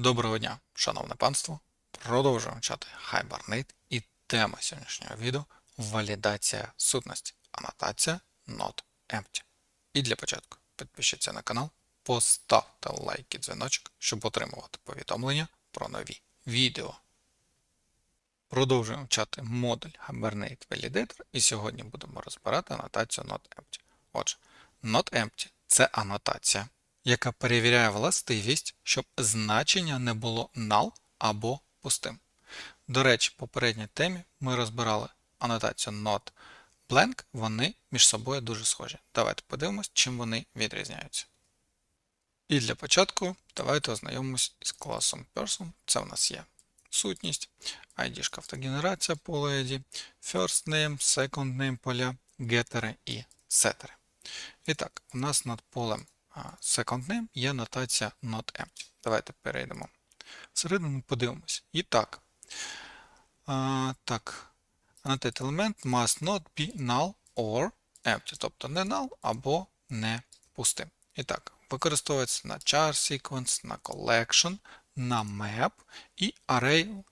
Доброго дня, шановне панство. Продовжуємо вчати Hibernate і тема сьогоднішнього відео валідація сутності, анотація not empty. І для початку підпишіться на канал, поставте лайк і дзвіночок, щоб отримувати повідомлення про нові відео. Продовжуємо вчати модуль Hibernate Validator і сьогодні будемо розбирати анотацію not empty. Отже, not empty це анотація, яка перевіряє властивість, щоб значення не було null або пустим. До речі, в попередній темі ми розбирали анотацію not blank, вони між собою дуже схожі. Давайте подивимось, чим вони відрізняються. І для початку давайте ознайомимось із класом person. Це в нас є сутність, ID автогенерація поле ID, first name, second name поля, гетери і сетери. І так, у нас над полем second name є нотація not empty. Давайте перейдемо всередину, подивимось. І так. А, так. Annotated element must not be null or empty. Тобто не null або не пустим. І так, використовується на char sequence, на collection, на map і array.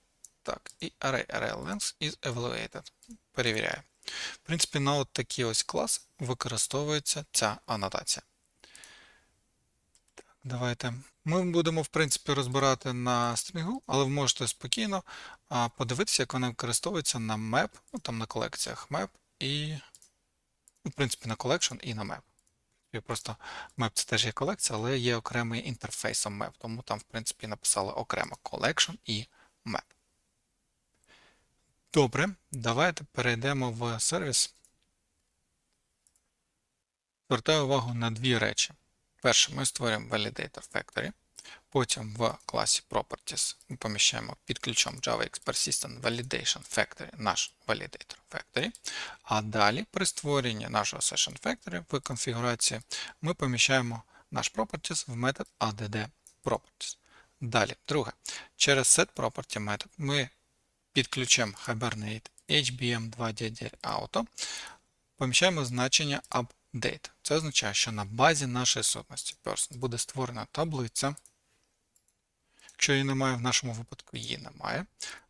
Так, і array array length is evaluated. Перевіряє. В принципі, на от такі ось класи використовується ця анотація. Давайте. Ми будемо, в принципі, розбирати на стрінгу, але ви можете спокійно подивитися, як вона використовується на map, ну там на колекціях map і, ну, в принципі, на collection і на map. І просто map це теж є колекція, але є окремий інтерфейсом map, тому там, в принципі, написали окремо collection і map. Добре, давайте перейдемо в сервіс. Звертаю увагу на дві речі. Перше, ми створюємо Validator Factory. Потім в класі Properties ми поміщаємо під ключом JavaX Persistent Validation Factory наш Validator Factory. А далі при створенні нашого Session Factory в конфігурації ми поміщаємо наш Properties в метод add Properties. Далі, друге, через setProperty метод ми під ключем Hibernate HBM2DDR-Auto поміщаємо значення update. Це означає, що на базі нашої сутності person буде створена таблиця. Якщо її немає, в нашому випадку її немає.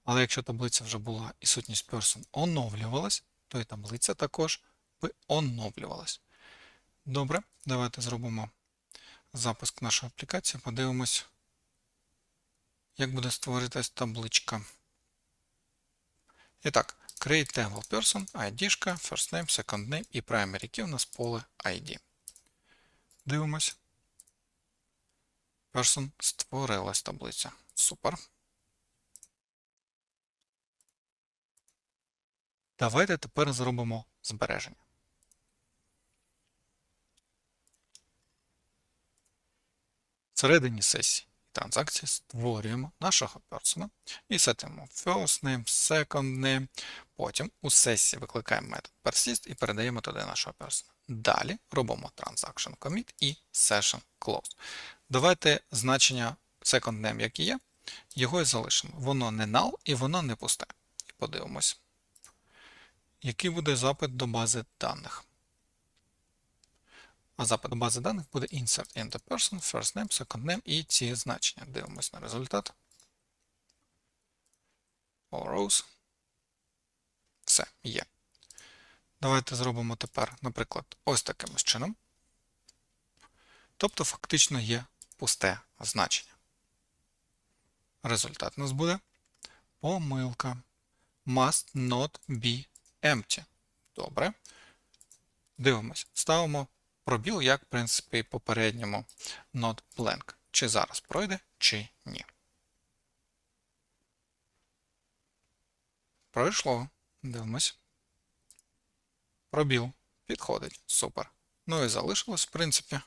Але якщо таблиця вже була і сутність person оновлювалась, то і таблиця також би оновлювалась. Добре, давайте зробимо запуск нашої аплікації, подивимось, як буде створитись табличка. І так, create table person, ID, first name, second name і primary key у нас поле ID. Дивимось. Person створилась таблиця. Супер. Давайте тепер зробимо збереження. Всередині сесії транзакції створюємо нашого персона і сетимо first name, second name. Потім у сесії викликаємо метод persist і передаємо туди нашого персона. Далі робимо transaction commit і session close. Давайте значення second name, яке є, його і залишимо. Воно не null і воно не пусте. Подивимось, який буде запит до бази даних. А запит до бази даних буде insert into person, first name, second name і ці значення. Дивимось на результат. All rows. Все, є. Давайте зробимо тепер, наприклад, ось таким чином. Тобто, фактично є пусте значення. Результат у нас буде помилка. Must not be empty. Добре. Дивимось. Ставимо пробіл, як, в принципі, попередньому not blank. Чи зараз пройде, чи ні. Пройшло. Дивимось. Пробіл. Підходить. Супер. Ну і залишилось, в принципі.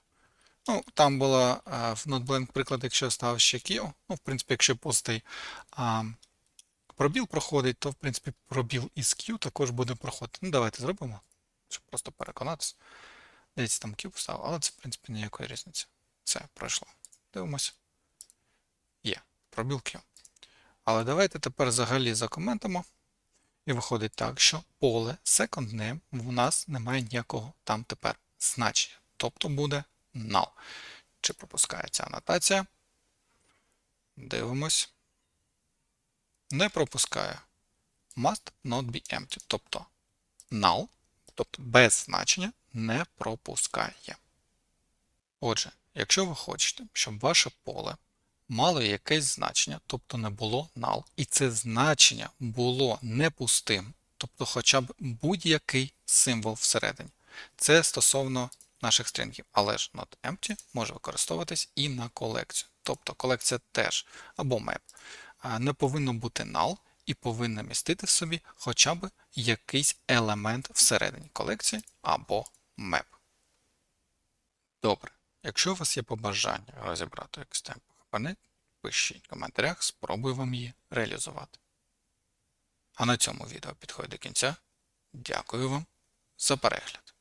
Ну, Там була а, в NotBlank приклад, якщо став ще Q. Ну, в принципі, якщо пустий а, пробіл проходить, то в принципі пробіл із Q також буде проходити. Ну, давайте зробимо, щоб просто переконатися. Дивіться, там Q поставив, але це, в принципі, ніякої різниці. Все, пройшло. Дивимося. Є. Пробіл Q. Але давайте тепер взагалі закоментимо. І виходить так, що поле second name в нас немає ніякого там тепер значення. Тобто буде null. Чи пропускається анотація? Дивимось. Не пропускає. Must not be empty. Тобто null, тобто без значення, не пропускає. Отже, якщо ви хочете, щоб ваше поле мало якесь значення, тобто не було null, і це значення було не пустим, тобто хоча б будь-який символ всередині. Це стосовно наших стрінгів, але ж not empty може використовуватись і на колекцію. Тобто колекція теж або map не повинно бути null і повинна містити в собі хоча б якийсь елемент всередині колекції або map. Добре. Якщо у вас є побажання розібрати екстемп темп хапани, пишіть в коментарях, спробую вам її реалізувати. А на цьому відео підходить до кінця. Дякую вам за перегляд.